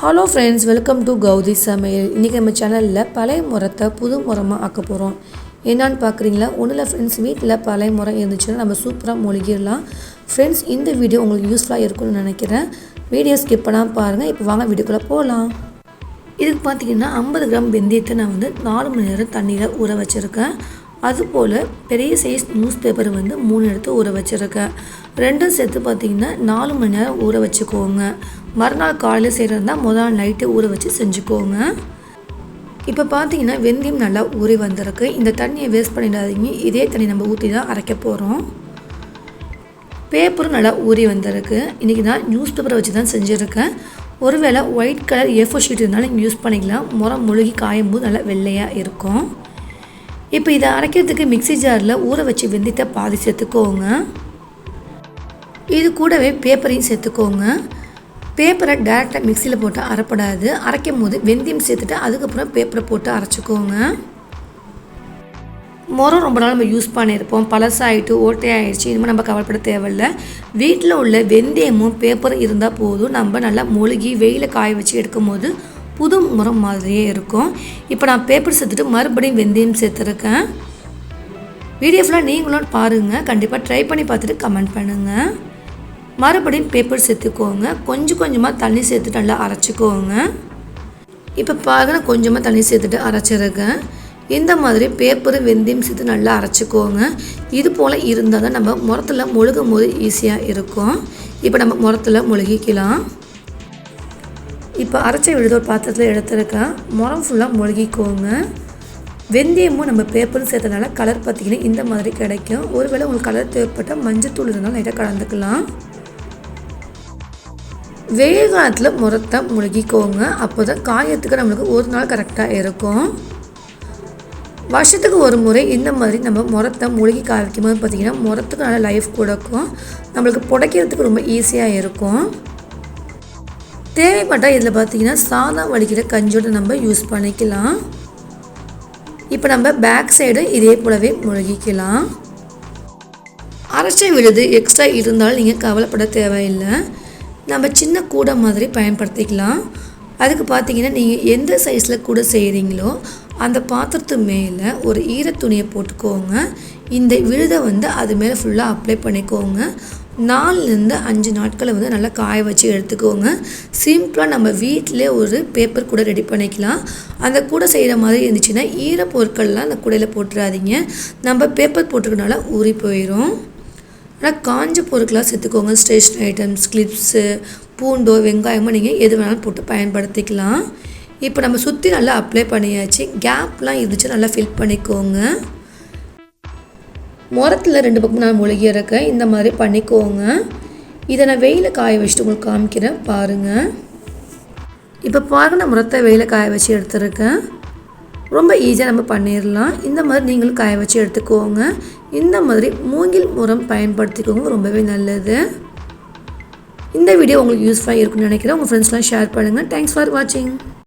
Hello friends welcome to Gowthi சமையல். இன்றைக்கி நம்ம சேனலில் பழைய முறத்தை புது முறமாக ஆக்க போகிறோம் என்னான்னு பார்க்குறீங்களா ஒன்றில் ஃப்ரெண்ட்ஸ் வீட்டில் பழைய முறம் இருந்துச்சுன்னா நம்ம சூப்பராக மொழிகிடலாம். ஃப்ரெண்ட்ஸ் இந்த வீடியோ உங்களுக்கு யூஸ்ஃபுல்லாக இருக்கும்னு நினைக்கிறேன். வீடியோ ஸ்கிப் பண்ணாமல் பாருங்கள் இப்போ வாங்க வீடியோக்குள்ளே போகலாம் இதுக்கு பார்த்தீங்கன்னா ஐம்பது கிராம் வெந்தயத்தை நான் வந்து நாலு மணி நேரம் தண்ணியில் ஊற வச்சுருக்கேன். அதுபோல் பெரிய சைஸ் நியூஸ் பேப்பர் வந்து மூணு எடுத்து ஊற வச்சுருக்கேன் ரெண்டும் சேர்த்து பார்த்தீங்கன்னா நாலு மணி நேரம் ஊற வச்சுக்கோங்க. மறுநாள் காலையில் செய்கிறதா முதல் நாள் நைட்டு ஊற வச்சு செஞ்சுக்கோங்க. இப்போ பார்த்தீங்கன்னா வெந்தயம் நல்லா ஊறி வந்திருக்கு. இந்த தண்ணியை வேஸ்ட் பண்ணிடாதீங்க. இதே தண்ணி நம்ம ஊற்றி தான் அரைக்க போகிறோம் பேப்பரும் நல்லா ஊறி வந்திருக்கு. இன்றைக்கி நான் நியூஸ் பேப்பரை வச்சு தான் செஞ்சுருக்கேன். ஒருவேளை ஒயிட் கலர் ஏஃபோ ஷீட் இருந்தாலும் நீங்கள் யூஸ் பண்ணிக்கலாம். முறம் முழுகி காயும் போது நல்லா வெள்ளையாக இருக்கும். இப்போ இதை அரைக்கிறதுக்கு மிக்சி ஜாரில் ஊற வச்சு வெந்தயத்தை பாதி சேர்த்துக்கோங்க. இது கூடவே பேப்பரையும் சேர்த்துக்கோங்க. பேப்பரை டேரெக்டாக மிக்சியில் போட்டு அரைப்படாது. அரைக்கும் போது வெந்தயம் சேர்த்துட்டு அதுக்கப்புறம் பேப்பரை போட்டு அரைச்சிக்கோங்க. முறம் ரொம்ப நாள் நம்ம யூஸ் பண்ணியிருப்போம். பழசாயிட்டு ஓட்டையாயிடுச்சு. இனிமேல் நம்ம கவலைப்பட தேவையில்ல. வீட்டில் உள்ள வெந்தயமும் பேப்பரும் இருந்தால் போதும். நம்ம நல்லா மொழுகி வெயில காய வச்சு எடுக்கும் போது புது முறம் மாதிரியே இருக்கும். இப்போ நான் பேப்பர் சேர்த்துட்டு மறுபடியும் வெந்தயம் சேர்த்துருக்கேன். வீடியோ ஃபுல்லாக நீங்களும் பாருங்கள் கண்டிப்பாக ட்ரை பண்ணி பார்த்துட்டு கமெண்ட் பண்ணுங்கள் மறுபடியும் பேப்பர் சேர்த்துக்கோங்க. கொஞ்சம் கொஞ்சமாக தண்ணி சேர்த்துட்டு நல்லா அரைச்சிக்கோங்க. இப்போ பாருங்கள் கொஞ்சமாக தண்ணி சேர்த்துட்டு அரைச்சிருக்கேன். இந்த மாதிரி பேப்பரும் வெந்தயம் சேர்த்து நல்லா அரைச்சிக்கோங்க. இது போல் இருந்தால் தான் நம்ம முரத்தில் முழுகும் போது ஈஸியாக இருக்கும். இப்போ நம்ம முரத்தில் முழுகிக்கலாம். இப்போ அரைச்ச விழுத ஒரு பாத்திரத்தில் எடுத்துருக்கேன் முரம் ஃபுல்லாக முழுகிக்கோங்க. வெந்தயமும் நம்ம பேப்பரும் சேர்த்தனால கலர் பார்த்திங்கன்னா இந்த மாதிரி கிடைக்கும். ஒருவேளை உங்களுக்கு கலர் தேவைப்பட்டால் மஞ்சத்தூள் இருந்தாலும் லைட்டாக கலந்துக்கலாம். வெயில் காலத்தில் முரத்தை முழுகிக்கோங்க. அப்போ தான் காயத்துக்கு நம்மளுக்கு ஒரு நாள் கரெக்டாக இருக்கும். வருஷத்துக்கு ஒரு முறை இந்த மாதிரி நம்ம முரத்தை முழுகி காய்க்கும் போது பார்த்திங்கன்னா முரத்துக்கு நல்ல லைஃப் கொடுக்கும். நம்மளுக்கு புடைக்கிறதுக்கு ரொம்ப ஈஸியாக இருக்கும். தேவைப்பட்டால் இதில் பார்த்தீங்கன்னா சாதம் வடிக்கிற கஞ்சோடு நம்ம யூஸ் பண்ணிக்கலாம். இப்போ நம்ம பேக் சைடு இதே போலவே முழுகிக்கலாம். அரைச்ச விழுது எக்ஸ்ட்ரா இருந்தாலும் நீங்கள் கவலைப்பட தேவையில்லை. நம்ம சின்ன கூடை மாதிரி பயன்படுத்திக்கலாம். அதுக்கு பார்த்தீங்கன்னா நீங்கள் எந்த சைஸில் கூட செய்கிறீங்களோ அந்த பாத்திரத்து மேலே ஒரு ஈரத்துணியை போட்டுக்கோங்க. இந்த விழுதை வந்து அது மேலே ஃபுல்லாக அப்ளை பண்ணிக்கோங்க. நாலுலேருந்து அஞ்சு நாட்களை வந்து நல்லா காய வச்சு எடுத்துக்கோங்க. சிம்பிளாக நம்ம வீட்டிலே ஒரு பேப்பர் கூட ரெடி பண்ணிக்கலாம். அந்த கூடை செய்கிற மாதிரி இருந்துச்சுன்னா ஈர பொருட்கள்லாம் அந்த கூடையில் போட்டுறாதீங்க. நம்ம பேப்பர் போட்டுருக்கனால ஊறி போயிடும் ஆனால் காஞ்ச பொருட்களாக சேர்த்துக்கோங்க. ஸ்டேஷ்னரி ஐட்டம்ஸ் கிளிப்ஸு பூண்டோ வெங்காயமோ நீங்கள் எது வேணாலும் போட்டு பயன்படுத்திக்கலாம். இப்போ நம்ம சுற்றி நல்லா அப்ளை பண்ணியாச்சு. கேப்லாம் இருந்துச்சு நல்லா ஃபில் பண்ணிக்கோங்க. முரத்தில் ரெண்டு பக்கம் நான் மூழ்கி இருக்கேன் இந்த மாதிரி பண்ணிக்கோங்க. இதை நான் வெயில் காய வச்சுட்டு உங்களுக்கு காமிக்கிறேன். பாருங்கள் இப்போ பாருங்க நான் முரத்தை வெயில் காய வச்சு எடுத்துருக்கேன். ரொம்ப ஈஸியாக நம்ம பண்ணிடலாம். இந்த மாதிரி நீங்களும் காய வச்சு எடுத்துக்கோங்க. இந்த மாதிரி மூங்கில் முரம் பயன்படுத்திக்கோங்க. ரொம்பவே நல்லது. இந்த வீடியோ உங்களுக்கு யூஸ்ஃபுல்லாக இருக்குன்னு நினைக்கிறேன். உங்கள் ஃப்ரெண்ட்ஸ்லாம் ஷேர் பண்ணுங்கள் தேங்க்ஸ் ஃபார் வாட்சிங்